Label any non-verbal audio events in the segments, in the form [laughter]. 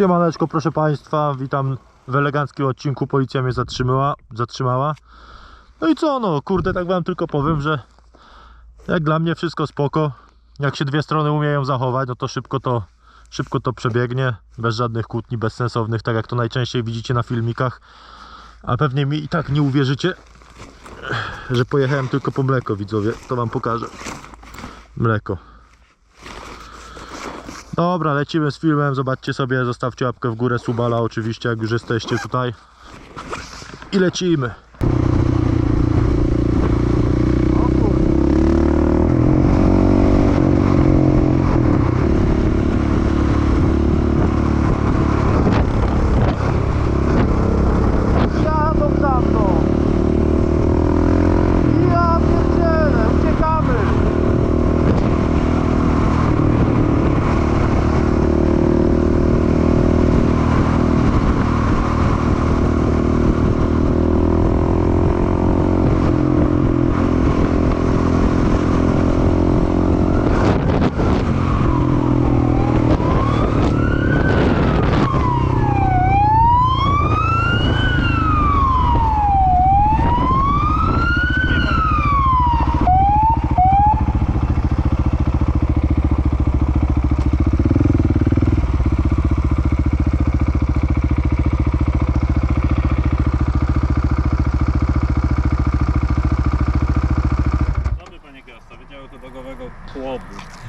Siemaneczko, proszę Państwa, witam w eleganckim odcinku. Policja mnie zatrzymała, zatrzymała. No i co, no, kurde, tak Wam tylko powiem, że jak dla mnie wszystko spoko. Jak się dwie strony umieją zachować, no to szybko to, szybko to przebiegnie, bez żadnych kłótni bezsensownych, tak jak to najczęściej widzicie na filmikach. A pewnie mi i tak nie uwierzycie, że pojechałem tylko po mleko, widzowie. To Wam pokażę. Mleko. Dobra, lecimy z filmem. Zobaczcie sobie, zostawcie łapkę w górę, subala oczywiście, jak już jesteście tutaj. I lecimy.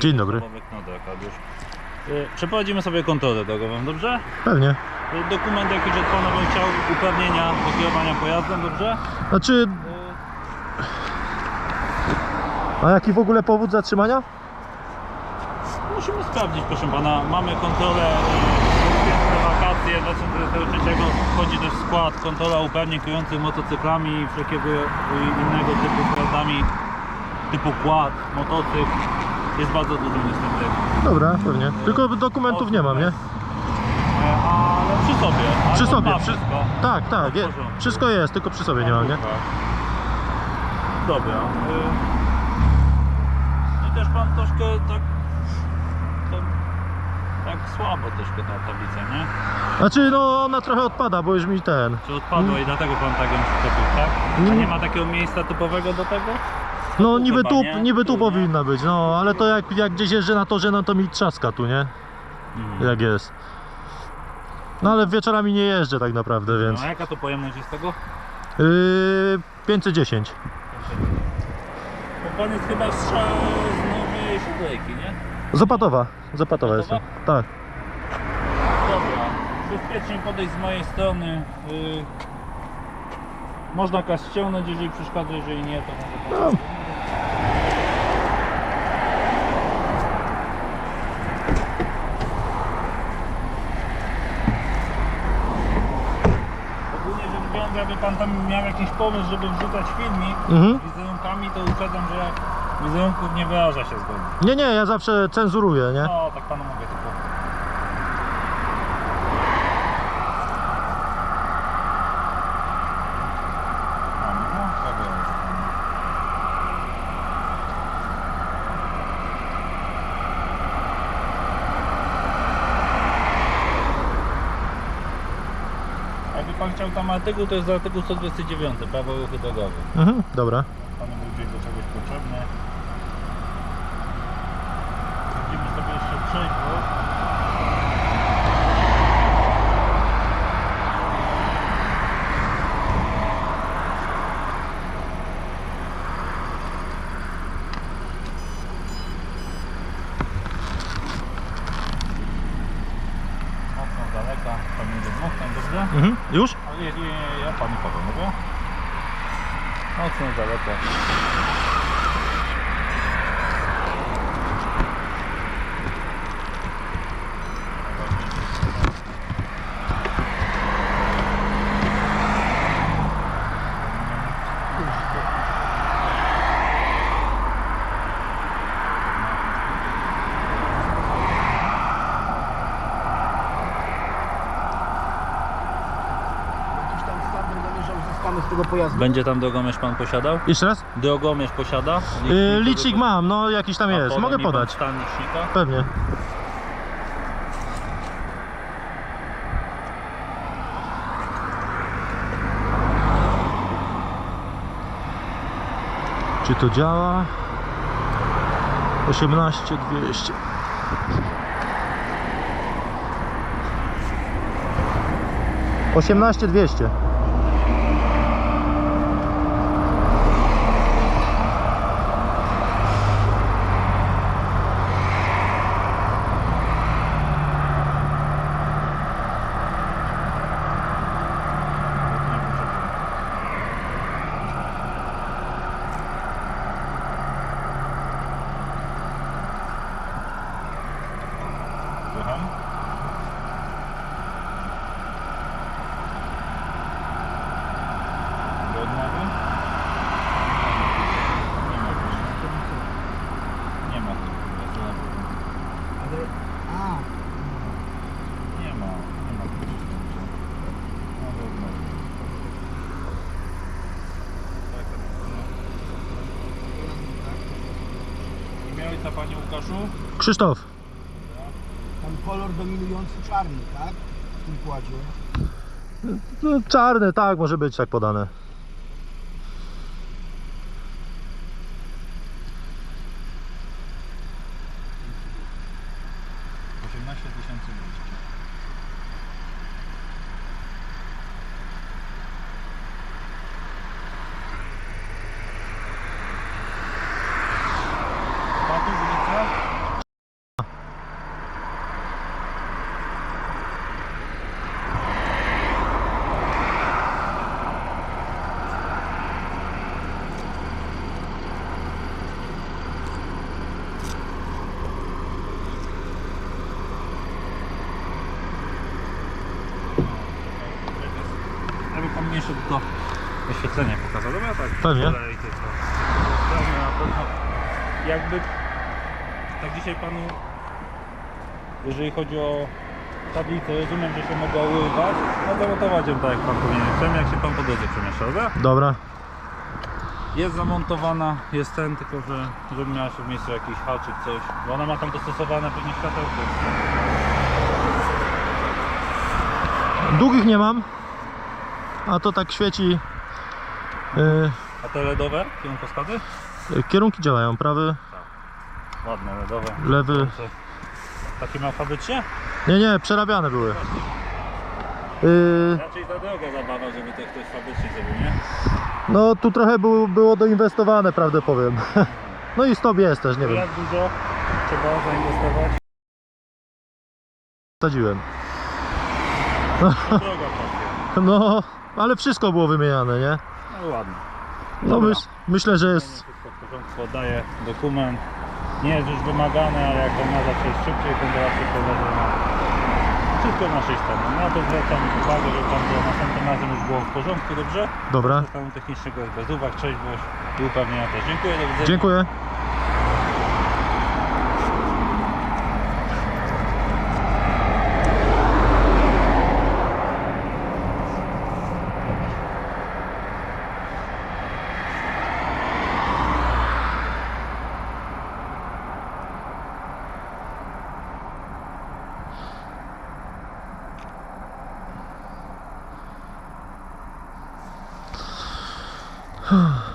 Dzień dobry. Y, Przeprowadzimy sobie kontrolę drogową, dobrze? Pewnie. Y, Dokument jakiś od pana bym chciał uprawnienia do kierowania pojazdem, dobrze? Znaczy, Y, a jaki w ogóle powód zatrzymania? Musimy sprawdzić, proszę pana. Mamy kontrolę y, święte wakacje 2023 wchodzi też w skład kontrola uprawnień kierujących motocyklami i wszelkiego innego typu pojazdami typu quad, motocykl. Jest bardzo dużo niestety. Dobra, pewnie. Tylko dokumentów nie mam, nie? E, Ale przy sobie. Ale Przy on sobie, ma przy- wszystko. Tak, tak, je, porządku. wszystko jest, tylko przy sobie nie mam, nie? Dobra. y, I też pan troszkę tak. Tak, tak słabo troszkę ta tablica, nie? Znaczy, no ona trochę odpada, bo już mi ten. Czy odpadła i dlatego pan tak ją przyczepił, tak? A Nie. nie ma takiego miejsca typowego do tego? No niby tu, nie? niby tu nie? powinna być, no ale to jak, jak gdzieś jeżdżę na torze, no to mi trzaska tu, nie? Mhm. Jak jest. No ale wieczorami nie jeżdżę tak naprawdę, więc. No a jaka to pojemność jest tego? Yy, 510. Bo pan jest chyba sza- z nowej siódmejki, nie? Zapatowa, zapatowa jestem. Tak. Dobra, bezpiecznie podejść z mojej strony. Y, można kas ściągnąć, jeżeli przeszkadza, jeżeli nie, to może pan... No. Jakby pan tam miał jakiś pomysł, żeby wrzucać filmik Mhm. z wizerunkami, to uprzedzam, że wizerunków nie wyraża się zgodnie. Nie, nie, ja zawsze cenzuruję, nie? No, tak panu mówię tylko. No, dobra. Jakby pan chciał tam artykuł, to jest artykuł 129, prawo ruchu drogowym. Mhm, dobra. Panu był gdzieś do czegoś potrzebny. Widzimy sobie jeszcze trzeźwo. Mocno z daleka, pomiędzy mostem, dobrze? Mhm. Już? Nie, nie, nie, ja panu powiem, mówię. Mocno z daleka. mamy z tego pojazdu? Będzie tam drogomierz pan posiadał? Jeszcze raz? Drogomierz posiada? Yy, licznik mam, no jakiś tam jest, mogę podać. Stan licznika? Pewnie. Czy to działa? 18 200 18 200 ojca Panie Łukaszu? Krzysztof tam kolor dominujący czarny, tak? W tym kładzie. no, Czarny, tak, może być tak podane 18 200. Mnie jeszcze tylko oświetlenie pokazał. Dobra, tak. Pewnie. Dalej, to to. Na pewno. Jakby tak dzisiaj panu, jeżeli chodzi o tablicę, rozumiem, że się mogła urywać, a zamontować ją tak jak pan powinien. Chcemy jak się pan po drodze przemieszczał, dobra? Dobra Jest zamontowana, jest ten, tylko że żeby miała się w miejscu jakiś haczyk, coś. Bo ona ma tam dostosowane pewnie światełko. Długich nie mam A to tak świeci yy, A te LEDowe, kierunkowskazy? Kierunki działają, prawy, Ładne LEDowe. lewy Takie ma fabrycznie? Nie, nie, przerabiane były yy, Raczej za droga zabawa, żeby to ktoś fabrycznie zrobił, nie? No tu trochę było, było doinwestowane, prawdę powiem [laughs] No i stop jest też, nie wiem Jak dużo trzeba zainwestować? Wsadziłem droga. [laughs] No, ale wszystko było wymieniane, nie? No ładnie. No Dobra. myśl, myślę, że jest Wszystko w porządku, oddaję dokument. Nie jest już wymagane, ale jak on ma zawsze jest szybciej, się prowadzi na wszystko z naszej strony. Na to zwracam uwagę, że tam było następnym razem już było w porządku, dobrze? Dobra, Stanu technicznego jest bez uwag, trzeźwość i upewnienia też. Dziękuję, do widzenia. dziękuję huh [sighs] [sighs]